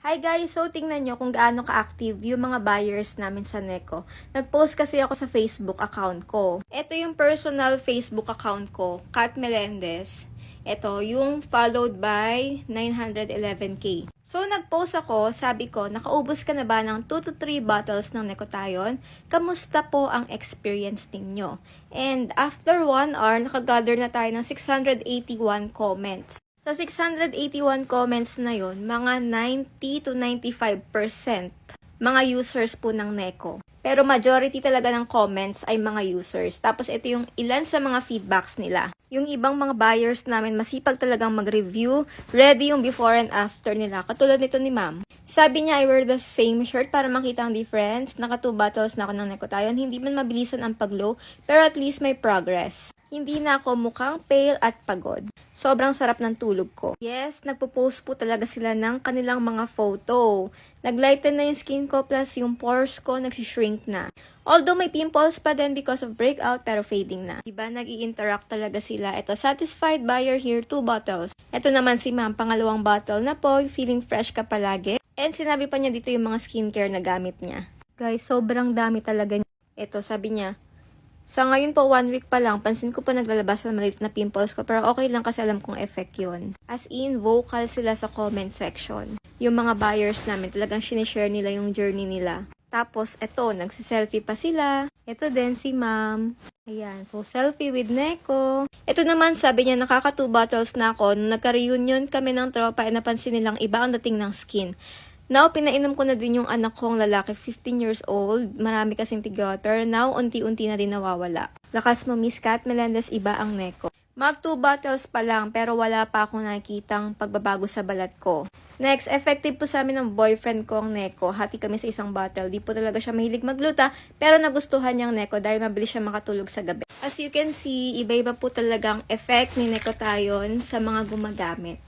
Hi guys! So, tingnan nyo kung gaano ka-active yung mga buyers namin sa Neko. Nag-post kasi ako sa Facebook account ko. Ito yung personal Facebook account ko, Kat Melendez. Ito, yung followed by 911k. So, nag-post ako, sabi ko, nakaubos ka na ba ng 2 to 3 bottles ng Necotayon? Kamusta po ang experience ninyo? And after 1 hour, nakagather na tayo ng 681 comments. Sa 681 comments na yon, mga 90 to 95% mga users po ng Neko. Pero majority talaga ng comments ay mga users. Tapos ito yung ilan sa mga feedbacks nila. Yung ibang mga buyers namin masipag talagang mag-review, ready yung before and after nila. Katulad nito ni ma'am. Sabi niya, I wear the same shirt para makita ang difference. Naka two bottles na ako ng Necotayon. Hindi man mabilisan ang pag-low, pero at least may progress. Hindi na ako mukhang pale at pagod. Sobrang sarap ng tulog ko. Yes, nagpo-post po talaga sila ng kanilang mga photo. Naglighten na yung skin ko plus yung pores ko nagsishrink na. Although may pimples pa din because of breakout pero fading na. Diba nag interact talaga sila. Ito, satisfied buyer here, two bottles. Ito naman si ma'am, pangalawang bottle na po, feeling fresh ka palagi. And sinabi pa niya dito yung mga skincare na gamit niya. Guys, sobrang dami talaga. Ito, sabi niya, sa ngayon po, one week pa lang, pansin ko pa naglalabas ng maliit na pimples ko, pero okay lang kasi alam kong effect yun. As in, vocal sila sa comment section. Yung mga buyers namin, talagang sinishare nila yung journey nila. Tapos, eto, nagsiselfie pa sila. Ito din si ma'am. Ayan, so selfie with Neko. Ito naman, sabi niya, nakaka two bottles na ako. Nung nagka-reunion kami ng tropa, ay napansin nilang iba ang dating ng skin. Now, pinainom ko na din yung anak kong lalaki, 15 years old. Marami kasing tigot, pero now, unti-unti na din nawawala. Lakas mo, Miss Kat Melendez, iba ang neko. Mag 2 bottles pa lang, pero wala pa akong nakikitang pagbabago sa balat ko. Next, effective po sa amin ng boyfriend ko ang neko. Hati kami sa isang bottle. Di po talaga siya mahilig magluta, pero nagustuhan niyang neko dahil mabilis siya makatulog sa gabi. As you can see, iba-iba po talagang effect ni Necotayon sa mga gumagamit.